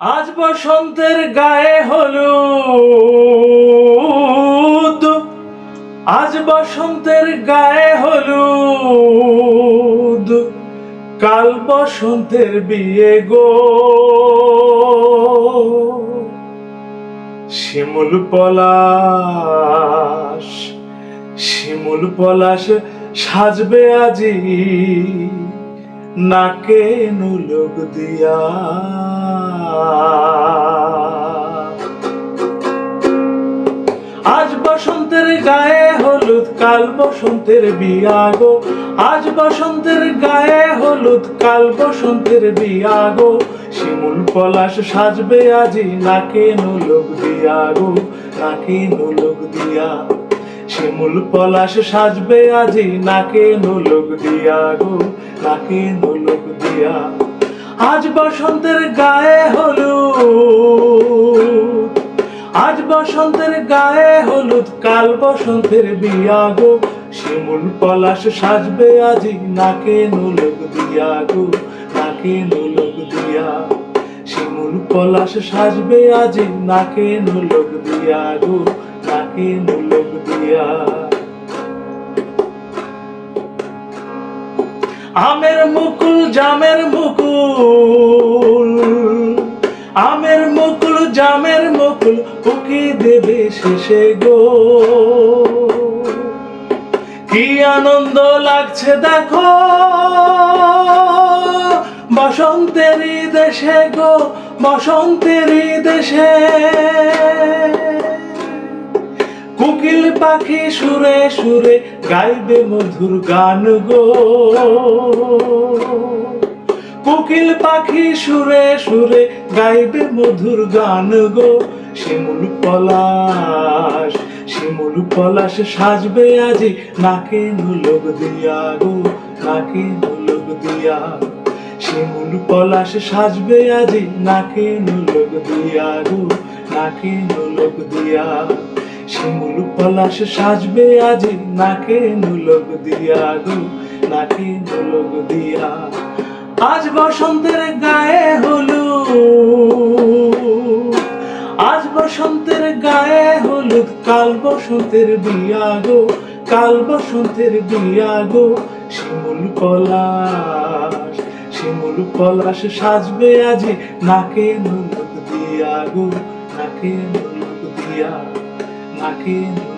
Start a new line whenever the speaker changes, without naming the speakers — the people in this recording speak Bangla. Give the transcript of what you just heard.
আজ বসন্তের গায়ে হলুদ। আজ বসন্তের গায়ে হলুদ। কাল বসন্তের বিয়ে গো। শিমুল পলাশ শিমুল পলাশ সাজবে আজি। নাকে নুলুক দিয়া? আজ বসন্তের গায়ে হলুদ, কাল বসন্তের বিয়াগো আজ বসন্তের গায়ে হলুদ, কাল বসন্তের বিয়াগো শিমুল পলাশ সাজবে আজি নাকে নুলুক দিয়া গো? নাকে নুলুক দিয়া? শিমুল পলাশ সাজবে আজি, নাকে নুলুক দিয়া গো, নাকে নুলুক দিয়া। আজ বসন্তের গায়ে হলুদ, আজ বসন্তের গায়ে হলুদ, কাল বসন্তের বিয়া গো। শিমুল পলাশ সাজবে আজি, নাকে নুলুক দিয়া গো, নাকে নুলুক দিয়া। শিমুল পলাশ সাজবে আজি, নাকে নুলুক দিয়া গো। দিয়া? আমের মুকুল, জামের মুকুল, আমের মুকুল, জামের মুকুল, উকি দেবে শেষে গো। কি আনন্দ লাগছে দেখো বসন্তেরই দেশে গো বসন্তেরই দেশে। কোকিল পাখি সুরে সুরে গাইবে মধুর গান গো। কোকিল পাখি সুরে সুরে গাইবে মধুর গান গো। শিমুল পলাশ শিমুল পলাশ সাজবে আজি, নাকে নুলক দিয়া গো, নাকে নুলক দিয়া। শিমুল পলাশ সাজবে আজি, নাকে নুলক দিয়া গো, নাকে নুলক দিয়া। শিমুল পলাশ সাজবে আজি, নাকে নুলক দিয়া গো, নাকে নুলক দিয়া। আজ বসন্তের গায়ে হলু আজ বসন্তের গায়ে হলুদ, কাল বসন্তের বিয়া গো, কাল বসন্তের বিয়া গো। শিমুল পলাশ শিমুল পলাশ সাজবে আজি, নাকে নুলক দিয়া গো, নাকে নুলক দিয়া। নাকে নুলক